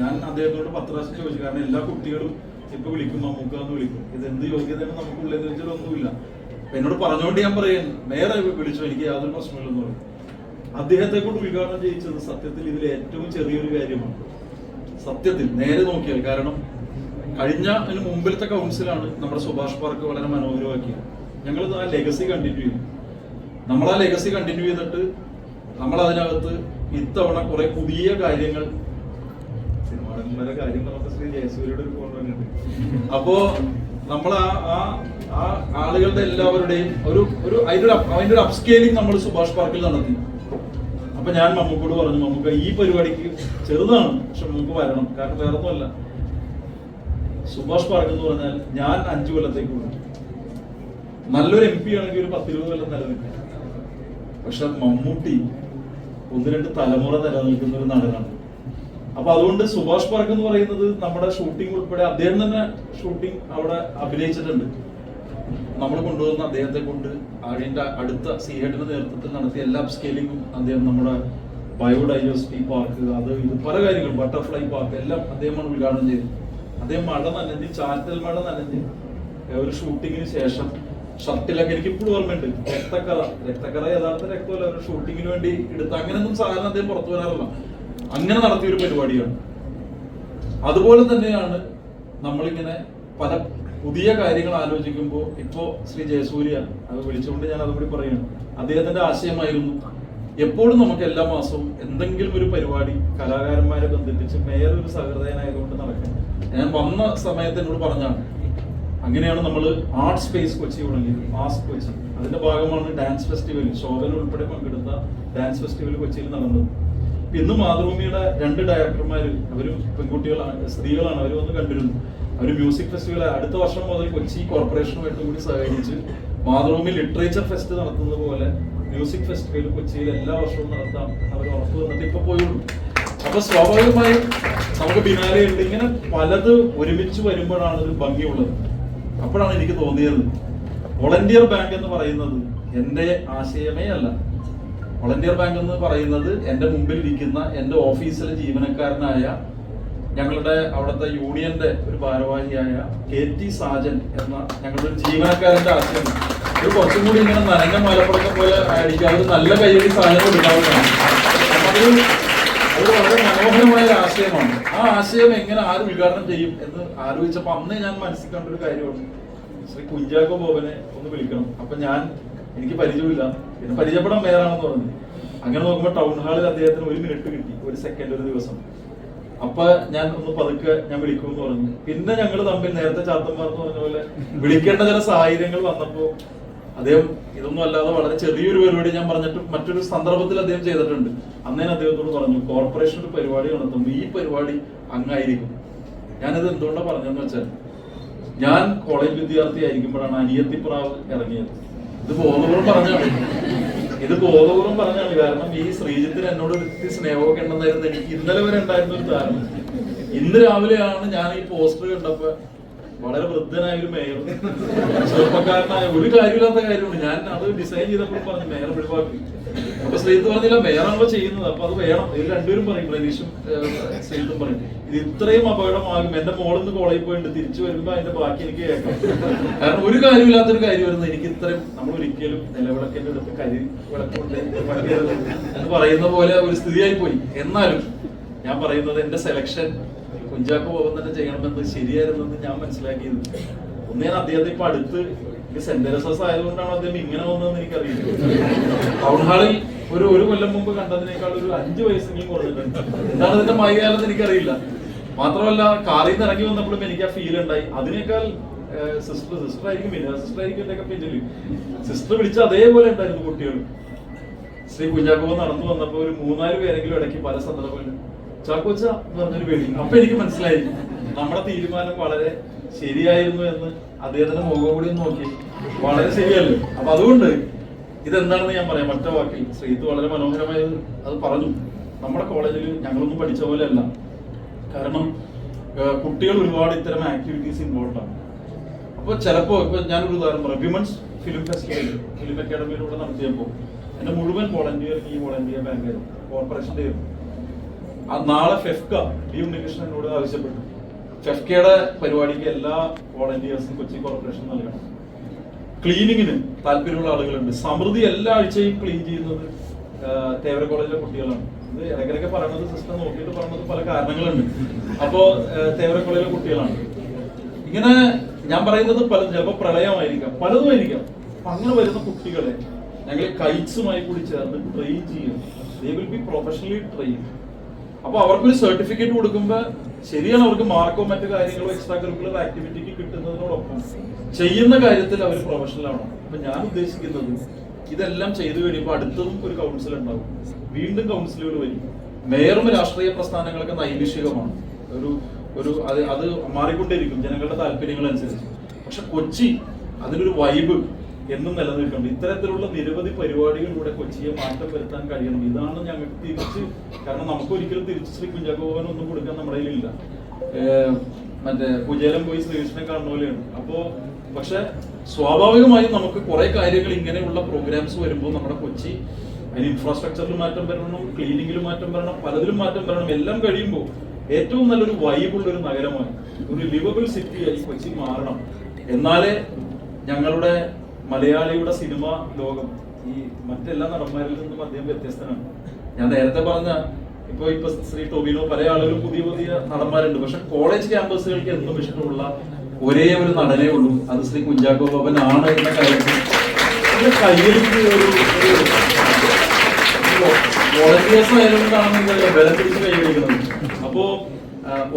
ഞാൻ അദ്ദേഹത്തോട് പത്ത് പ്രാവശ്യം ചോദിച്ചു കാരണം എല്ലാ കുട്ടികളും ഇപ്പൊ വിളിക്കും മമ്മൂക്ക എന്ന് വിളിക്കും. ഇത് എന്ത് യോഗ്യതയാണ് നമുക്കുള്ളത് വെച്ചാൽ ഒന്നുമില്ല. എന്നോട് പറഞ്ഞുകൊണ്ട് ഞാൻ പറയുന്നു നേരെ വിളിച്ചു. എനിക്ക് യാതൊരു പ്രശ്നമില്ലെന്ന് പറയും അദ്ദേഹത്തെ കൊണ്ട് ഉദ്ഘാടനം ചെയ്യിച്ചത് സത്യത്തിൽ ഇതിൽ ഏറ്റവും ചെറിയൊരു കാര്യമാണ്. സത്യത്തിൽ നേരെ നോക്കിയാൽ കാരണം കഴിഞ്ഞ അതിന് മുമ്പിലത്തെ കൗൺസിലാണ് നമ്മുടെ സുഭാഷ് പാർക്ക് വളരെ മനോഹരമാക്കിയത്. ഞങ്ങൾ ആ ലെഗസി കണ്ടിന്യൂ ചെയ്തു. നമ്മൾ ആ ലെഗസി കണ്ടിന്യൂ ചെയ്തിട്ട് നമ്മൾ അതിനകത്ത് ഇത്തവണ കുറെ പുതിയ കാര്യങ്ങൾ അപ്പോ നമ്മൾ ആ ആ ആളുകളുടെ എല്ലാവരുടെയും ഒരു ഒരു up- അതിന്റെ ഒരു അപ്സ്കെയിലിംഗ് നമ്മൾ സുഭാഷ് പാർക്കിൽ നടത്തി. അപ്പൊ ഞാൻ മമ്മൂക്കോട് പറഞ്ഞു മമ്മൂക്ക ഈ പരിപാടിക്ക് ചെറുതാണ് പക്ഷെ മമ്മൂക്ക് വരണം. കാരണം വേറെ ഒന്നുമല്ല സുഭാഷ് പാർക്ക് എന്ന് പറഞ്ഞാൽ ഞാൻ അഞ്ചു കൊല്ലത്തേക്ക് പോകും നല്ലൊരു എം പി ആണെങ്കിൽ ഒരു പത്തിരുപത് കൊല്ലം നിലനിൽക്കും. പക്ഷെ മമ്മൂട്ടി ഒന്ന് രണ്ട് തലമുറ നിലനിൽക്കുന്ന ഒരു നടനാണ്. അപ്പൊ അതുകൊണ്ട് സുഭാഷ് പാർക്ക് എന്ന് പറയുന്നത് നമ്മുടെ ഷൂട്ടിംഗ് ഉൾപ്പെടെ അദ്ദേഹം തന്നെ ഷൂട്ടിംഗ് അവിടെ അഭിനയിച്ചിട്ടുണ്ട്. നമ്മൾ കൊണ്ടുവന്ന അദ്ദേഹത്തെ കൊണ്ട് അതിന്റെ അടുത്ത സി ഹെഡിന്റെ നേതൃത്വത്തിൽ നടത്തിയ എല്ലാ സ്കെയിലിംഗും അദ്ദേഹം നമ്മുടെ ബയോഡൈവേഴ്സിറ്റി പാർക്ക് അത് ഇത് പല കാര്യങ്ങളും ബട്ടർഫ്ലൈ പാർക്ക് എല്ലാം അദ്ദേഹമാണ് ഉദ്ഘാടനം ചെയ്തത്. അദ്ദേഹം മഴ നനഞ്ഞ് ചാറ്റൽ മഴ നനഞ്ഞ് ഒരു ഷൂട്ടിങ്ങിന് ശേഷം ഷർട്ടിലൊക്കെ എനിക്ക് ഇപ്പോഴും ഓർമ്മയുണ്ട്. രക്തക്കറ രക്തക്കറ യഥാർത്ഥ രക്തമല്ല ഷൂട്ടിങ്ങിന് വേണ്ടി എടുത്ത അങ്ങനെയൊന്നും സാധാരണ അദ്ദേഹം പുറത്തു വരാറില്ല. അങ്ങനെ നടത്തിയ ഒരു പരിപാടിയാണ്. അതുപോലെ തന്നെയാണ് നമ്മളിങ്ങനെ പല പുതിയ കാര്യങ്ങൾ ആലോചിക്കുമ്പോൾ ഇപ്പോ ശ്രീ ജയസൂര്യ അത് വിളിച്ചുകൊണ്ട് ഞാൻ അതുകൂടി പറയുകയാണ് അദ്ദേഹത്തിന്റെ ആശയമായിരുന്നു എപ്പോഴും നമുക്ക് എല്ലാ മാസവും എന്തെങ്കിലും ഒരു പരിപാടി കലാകാരന്മാരെ ബന്ധിപ്പിച്ച് മേയർ ഒരു സഹൃദയനായതുകൊണ്ട് നടക്കണം ഞാൻ വന്ന സമയത്ത് എന്നോട് പറഞ്ഞാണ് അങ്ങനെയാണ് നമ്മൾ ആർട്ട് സ്പേസ് കൊച്ചി തുടങ്ങിയത് മാസ് കൊച്ചി അതിന്റെ ഭാഗമാണ് ഡാൻസ് ഫെസ്റ്റിവൽ ശോഭന ഉൾപ്പെടെ പങ്കെടുത്ത ഡാൻസ് ഫെസ്റ്റിവൽ കൊച്ചിയിൽ നടന്നത്. ഇന്ന് മാതൃഭൂമിയുടെ രണ്ട് ഡയറക്ടർമാർ അവരും പെൺകുട്ടികളാണ് സ്ത്രീകളാണ് അവർ വന്ന് കണ്ടിരുന്നു. അവർ മ്യൂസിക് ഫെസ്റ്റിവൽ അടുത്ത വർഷം മുതൽ കൊച്ചി കോർപ്പറേഷനുമായിട്ട് കൂടി സഹകരിച്ച് മാതൃഭൂമി ലിറ്ററേച്ചർ ഫെസ്റ്റ് നടത്തുന്നത് പോലെ മ്യൂസിക് ഫെസ്റ്റിവൽ കൊച്ചിയിൽ എല്ലാ വർഷവും നടത്താം അവർ ഉറപ്പ് വന്നിട്ട് ഇപ്പൊ പോയുള്ളൂ അപ്പൊ സ്വാഭാവികമായും നമുക്ക് ഉണ്ട്. ഇങ്ങനെ പലത് ഒരുമിച്ച് വരുമ്പോഴാണ് ഒരു ഭംഗിയുള്ളത്. അപ്പോഴാണ് എനിക്ക് തോന്നിയത്. വോളണ്ടിയർ ബാങ്ക് എന്ന് പറയുന്നത് എന്റെ ആശയമേ അല്ല. വോളണ്ടിയർ ബാങ്ക് എന്ന് പറയുന്നത് എന്റെ മുമ്പിൽ ഇരിക്കുന്ന എന്റെ ഓഫീസിലെ ജീവനക്കാരനായ ഞങ്ങളുടെ അവിടുത്തെ യൂണിയന്റെ ഒരു ഭാരവാഹിയായ കെ ടി സാജൻ എന്ന ഞങ്ങളുടെ ഒരു ജീവനക്കാരന്റെ ആശയം ഇത് കുറച്ചും കൂടി ഇങ്ങനെ നനഞ്ഞ മലപ്പുറത്തെ പോലെ ആയിരിക്കും. അത് നല്ല കയ്യടി സാധനം ഉണ്ടാവുകയാണ് അത് വളരെ മനോഹരമായ ഒരു ആശയമാണ്. ആ ആശയം എങ്ങനെ ആര് ഉദ്ഘാടനം ചെയ്യും എന്ന് ആലോചിച്ചപ്പോൾ അന്ന് ഞാൻ മനസ്സിൽ കണ്ട ഒരു കാര്യമാണ്. ശ്രീ കുഞ്ചാക്കോ ബോബനെ ഒന്ന് വിളിക്കണം. അപ്പൊ ഞാൻ എനിക്ക് പരിചയമില്ല. പിന്നെ പരിചയപ്പെടാൻ മേലാണെന്ന് പറഞ്ഞു. അങ്ങനെ നോക്കുമ്പോൾ ടൗൺ ഹാളിൽ അദ്ദേഹത്തിന് ഒരു മിനിറ്റ് കിട്ടി ഒരു സെക്കൻഡ് ഒരു ദിവസം. അപ്പൊ ഞാൻ ഒന്ന് പതുക്കെ ഞാൻ വിളിക്കുമെന്ന് പറഞ്ഞു. പിന്നെ ഞങ്ങൾ തമ്മിൽ നേരത്തെ ചാത്തന്മാർ എന്ന് പറഞ്ഞ പോലെ വിളിക്കേണ്ട ചില സാഹചര്യങ്ങൾ വന്നപ്പോ അദ്ദേഹം ഇതൊന്നും അല്ലാതെ വളരെ ചെറിയൊരു പരിപാടി ഞാൻ പറഞ്ഞിട്ട് മറ്റൊരു സന്ദർഭത്തിൽ അദ്ദേഹം ചെയ്തിട്ടുണ്ട്. അന്നേരം അദ്ദേഹത്തോട് പറഞ്ഞു കോർപ്പറേഷൻ ഒരു പരിപാടി നടത്തുമ്പോൾ ഈ പരിപാടി അങ്ങായിരിക്കും. ഞാനത് എന്തുകൊണ്ടാണ് പറഞ്ഞതെന്ന് വെച്ചാൽ ഞാൻ കോളേജ് വിദ്യാർത്ഥി ആയിരിക്കുമ്പോഴാണ് അനിയത്തിപ്രാവ് ഇറങ്ങിയത്. ഇത് ബോധപൂർവം പറഞ്ഞാണ് ഇത് ബോധപൂർവം പറഞ്ഞാണ് കാരണം ഈ ശ്രീജിത്തിന് എന്നോട് വ്യക്തി സ്നേഹമൊക്കെ ഉണ്ടെന്നായിരുന്നു എനിക്ക് ഇന്നലെ വരെ ഉണ്ടായിരുന്ന ഒരു ധാരണ. ഇന്ന് രാവിലെയാണ് ഞാൻ ഈ പോസ്റ്റർ കണ്ടപ്പോ വളരെ വൃദ്ധനായ ഒരു മേയർ. ചെറുപ്പക്കാരനായ ഒരു കാര്യമില്ലാത്ത കാര്യമാണ് ഞാൻ അത് ഡിസൈൻ ചെയ്തപ്പോൾ പറഞ്ഞു മേയർ ഒഴിവാക്കി അപ്പൊ ശ്രീത്ത് പറഞ്ഞില്ല മേയറാണല്ലോ ചെയ്യുന്നത്. അപ്പൊ അത് വേണം. ഇത് രണ്ടുപേരും പറയും പ്രതീക്ഷും ശ്രീത്തും പറയും. ഇത് ഇത്രയും അപകടമാകും. എന്റെ മോളിന്ന് കോളേജിൽ പോയിട്ട് തിരിച്ചു വരുമ്പോ അതിന്റെ ബാക്കി എനിക്ക് കേൾക്കാം. കാരണം ഒരു കാര്യമില്ലാത്തൊരു കാര്യം വരുന്നത് എനിക്ക് ഇത്രയും നമ്മൾ ഒരിക്കലും നിലവിളക്കിന്റെ അടുത്ത് കരി വിളക്കുണ്ട് എന്ന് പറയുന്ന പോലെ ഒരു സ്ഥിതിയായി പോയി എന്നാലും ഞാൻ പറയുന്നത് എന്റെ സെലക്ഷൻ കുഞ്ചാക്കോ ബോബൻ തന്നെ ചെയ്യണമെന്ന് ശരിയായിരുന്നെന്ന് ഞാൻ മനസ്സിലാക്കിയത്. ഒന്നേ അദ്ദേഹത്തെ ഇപ്പൊ അടുത്ത് സെന്റ് ജോസഫ് ആയതുകൊണ്ടാണ് അദ്ദേഹം ഇങ്ങനെ വന്നതെന്ന് എനിക്കറിയില്ല. ടൗൺ ഹാളിൽ ഒരു ഒരു കൊല്ലം മുമ്പ് കണ്ടതിനേക്കാൾ ഒരു അഞ്ചു വയസ്സെങ്കിലും കുറഞ്ഞിട്ടുണ്ട് എന്താണ് അതിന്റെ മൈകാലെന്ന് എനിക്കറിയില്ല. മാത്രമല്ല കാറിൽ നിന്ന് ഇറങ്ങി വന്നപ്പോഴും എനിക്ക് ആ ഫീൽ ഉണ്ടായി. അതിനേക്കാൾ സിസ്റ്റർ സിസ്റ്റർ ആയിരിക്കും പിന്നെ. സിസ്റ്റർ ആയിരിക്കും എന്റെ ഒക്കെ സിസ്റ്റർ വിളിച്ച അതേപോലെ ഉണ്ടായിരുന്നു കുട്ടികൾ. ശ്രീ കുഞ്ഞാക്കോ നടന്നു വന്നപ്പോ ഒരു മൂന്നാൽ പേരെങ്കിലും ഇടയ്ക്ക് പല സന്ദർഭങ്ങളിലും ചാക്കോച്ച എന്ന് പറഞ്ഞൊരു പേടി. അപ്പൊ എനിക്ക് മനസ്സിലായി. നമ്മുടെ തീരുമാനം വളരെ ശരിയായിരുന്നു എന്ന് അദ്ദേഹത്തിന്റെ മുഖം കൂടി നോക്കി. വളരെ ശരിയല്ലേ? അപ്പൊ അതുകൊണ്ട് ഇതെന്താണെന്ന് ഞാൻ പറയാം. മറ്റേ വാക്കിൽ ശ്രീത്ത് വളരെ മനോഹരമായി അത് പറഞ്ഞു. നമ്മുടെ കോളേജിൽ ഞങ്ങളൊന്നും പഠിച്ച പോലെ അല്ല കാരണം കുട്ടികൾ ഒരുപാട് ഇത്തരം ആക്ടിവിറ്റീസ് ഇൻവോൾവ് ആണ്. അപ്പൊ ചിലപ്പോ ഇപ്പൊ ഞാനൊരു ഉദാഹരണം പറയാം. വിമൻസ് ഫിലിം ഫെസ്റ്റിവൽ ഫിലിം അക്കാഡമിയിലൂടെ നടത്തിയപ്പോൾ എന്റെ മുഴുവൻ വോളണ്ടിയർ ഈ വോളണ്ടിയർ ബാങ്കായിരുന്നു കോർപ്പറേഷന്റെ ആയിരുന്നു. നാളെ ഫെഫ്ക ഡി ഉണ്ണികൃഷ്ണൻ എന്നോട് ആവശ്യപ്പെട്ടു. ഫെഫ്കയുടെ പരിപാടിക്ക് എല്ലാ വോളണ്ടിയേഴ്സും കൊച്ചി കോർപ്പറേഷൻ നൽകണം. ക്ലീനിങ്ങിന് താല്പര്യമുള്ള ആളുകളുണ്ട്. സമൃദ്ധി എല്ലാ ആഴ്ചയും ക്ലീൻ ചെയ്യുന്നത് തേവര കോളേജിലെ കുട്ടികളാണ്. ഇത് ഇടയ്ക്കിടയ്ക്ക് പറയുന്നത് സിസ്റ്റം നോക്കിയിട്ട് പറയുന്നത് പല കാരണങ്ങളുണ്ട്. അപ്പോ തേവര കോളേജിലെ കുട്ടികളാണ്. ഇങ്ങനെ ഞാൻ പറയുന്നത് പലതും ചിലപ്പോൾ പ്രളയമായിരിക്കാം. പലതും ആയിരിക്കാം. അങ്ങനെ വരുന്ന കുട്ടികളെ ഞങ്ങൾ കൈറ്റ്സുമായി കൂടി ചേർന്ന് ട്രെയിൻ ചെയ്യും they will be professionally train അപ്പൊ അവർക്കൊരു സർട്ടിഫിക്കറ്റ് കൊടുക്കുമ്പോൾ ശരിയാണ് അവർക്ക് മാർക്കോ മറ്റു കാര്യങ്ങളോ എക്സ്ട്രാ കരിക്കുലർ ആക്ടിവിറ്റിക്ക് കിട്ടുന്നതിനോടൊപ്പം ചെയ്യുന്ന കാര്യത്തിൽ അവർ പ്രൊഫഷണൽ ആണ് അപ്പൊ ഞാൻ ഉദ്ദേശിക്കുന്നത് ഇതെല്ലാം ചെയ്തു കഴിയുമ്പോൾ അടുത്തതും ഒരു കൗൺസിൽ ഉണ്ടാവും. വീണ്ടും കൗൺസിലുകൾ വരും. മേയറും രാഷ്ട്രീയ പ്രസ്ഥാനങ്ങളൊക്കെ നൈമിഷികമാണ്. ഒരു ഒരു അത് അത് മാറിക്കൊണ്ടേയിരിക്കും ജനങ്ങളുടെ താല്പര്യങ്ങൾ അനുസരിച്ച് പക്ഷെ കൊച്ചി അതിനൊരു വൈബ് എന്നും നിലനിൽക്കുന്നുണ്ട്. ഇത്തരത്തിലുള്ള നിരവധി പരിപാടികളിലൂടെ കൊച്ചിയെ മാറ്റം വരുത്താൻ കഴിയണം. ഇതാണ് ഞങ്ങൾക്ക് തിരിച്ച് കാരണം നമുക്ക് ഒരിക്കലും തിരിച്ച് ശ്രീ കുഞ്ചാക്കോവൻ ഒന്നും കൊടുക്കാൻ നമ്മുടെ കയ്യിലില്ല. മറ്റേ കുചേലം പോയി ശ്രീകൃഷ്ണനെ കാണുന്ന പോലെയാണ്. അപ്പോ പക്ഷെ സ്വാഭാവികമായും നമുക്ക് കുറെ കാര്യങ്ങൾ ഇങ്ങനെയുള്ള പ്രോഗ്രാംസ് വരുമ്പോൾ നമ്മുടെ കൊച്ചി അതിന് ഇൻഫ്രാസ്ട്രക്ചറിൽ മാറ്റം വരണം ക്ലീനിങ്ങിൽ മാറ്റം വരണം പലതിലും മാറ്റം വരണം എല്ലാം കഴിയുമ്പോൾ ഏറ്റവും നല്ലൊരു വൈബുള്ള ഒരു നഗരമാണ്. ഒരു ലിവബിൾ സിറ്റിയായി കൊച്ചി മാറണം. എന്നാലേ ഞങ്ങളുടെ മലയാളിയുടെ സിനിമ ലോകം ഈ മറ്റെല്ലാ നടന്മാരിൽ നിന്നും അദ്ദേഹം വ്യത്യസ്തനാണ്. ഞാൻ നേരത്തെ പറഞ്ഞ ഇപ്പൊ ഇപ്പൊ ശ്രീ ടോബിനോ പല ആളുകളും പുതിയ പുതിയ നടന്മാരുണ്ട്. പക്ഷെ കോളേജ് ക്യാമ്പസുകൾക്ക് എന്നും ഇഷ്ടമുള്ള ഒരേ ഒരു നടനേ ഉള്ളൂ. അത് ശ്രീ കുഞ്ചാക്കോ ബോബൻ ആണ് എന്ന കാര്യത്തിൽ കൈവരിക്കുന്നത്. അപ്പോ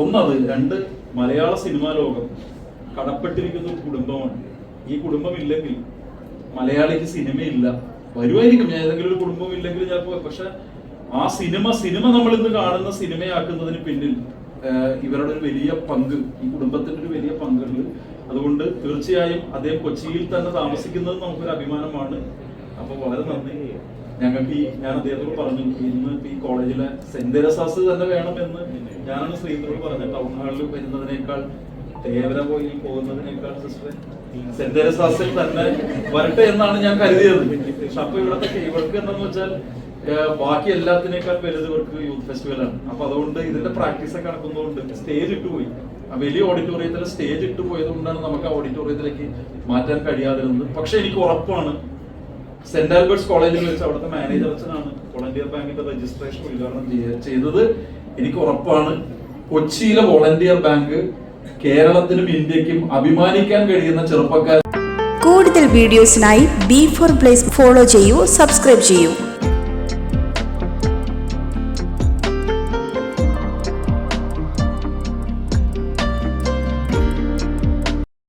ഒന്നത് രണ്ട് മലയാള സിനിമാ ലോകം കടപ്പെട്ടിരിക്കുന്ന കുടുംബമാണ്. ഈ കുടുംബം ഇല്ലെങ്കിൽ മലയാളിക്ക് സിനിമയില്ല. വരുമായിരിക്കും ഞാൻ ഏതെങ്കിലും ഒരു കുടുംബം ഇല്ലെങ്കിൽ ചിലപ്പോ പക്ഷെ ആ സിനിമ സിനിമ നമ്മൾ ഇന്ന് കാണുന്ന സിനിമയാക്കുന്നതിന് പിന്നിൽ ഇവരുടെ ഒരു വലിയ പങ്ക് ഈ കുടുംബത്തിന്റെ ഒരു വലിയ പങ്കുണ്ട്. അതുകൊണ്ട് തീർച്ചയായും അദ്ദേഹം കൊച്ചിയിൽ തന്നെ താമസിക്കുന്നത് നമുക്കൊരു അഭിമാനമാണ്. അപ്പൊ വളരെ നന്ദി. ഞങ്ങൾക്ക് ഈ ഞാൻ അദ്ദേഹത്തോട് പറഞ്ഞു ഇന്ന് ഈ കോളേജിലെ സെന്റ് തന്നെ വേണമെന്ന് ഞാനാണ് ശ്രീധരോട് പറഞ്ഞത്. ടൗൺ ഹാളിൽ വരുന്നതിനേക്കാൾ തേവര പോയി പോകുന്നതിനേക്കാൾ സിസ്റ്ററെ സെന്റ് തെരസാസിൽ തന്നെ വരട്ടെ എന്നാണ് ഞാൻ കരുതിയത്. പക്ഷെ അപ്പൊ ഇവിടത്തെ ഇവർക്ക് എന്താന്ന് വെച്ചാൽ ബാക്കി എല്ലാത്തിനേക്കാൾ വലുത് ഇവർക്ക് യൂത്ത് ഫെസ്റ്റിവലാണ് അപ്പൊ അതുകൊണ്ട് ഇതിന്റെ പ്രാക്ടീസ് ഒക്കെ നടക്കുന്നതുകൊണ്ട് സ്റ്റേജ് ഇട്ടുപോയി പോയി. വലിയ ഓഡിറ്റോറിയത്തിൽ സ്റ്റേജ് ഇട്ട് പോയത് കൊണ്ടാണ് നമുക്ക് ആ ഓഡിറ്റോറിയത്തിലേക്ക് മാറ്റാൻ കഴിയാതിരുന്നത്. പക്ഷെ എനിക്ക് ഉറപ്പാണ് സെന്റ് ആൽബർട്സ് കോളേജിൽ വെച്ച് അവിടുത്തെ മാനേജർ അച്ഛനാണ് വോളണ്ടിയർ ബാങ്കിന്റെ രജിസ്ട്രേഷൻ ഉദ്ഘാടനം ചെയ്തത്. എനിക്ക് ഉറപ്പാണ് കൊച്ചിയിലെ വോളണ്ടിയർ ബാങ്ക് കേരളത്തിനും ഇന്ത്യക്കും അഭിമാനിക്കാൻ കഴിയുന്ന ചെറുപ്പക്കാർ. കൂടുതൽ വീഡിയോസിനായി ബി ഫോർ പ്ലേസ് ഫോളോ ചെയ്യൂ സബ്സ്ക്രൈബ് ചെയ്യൂ.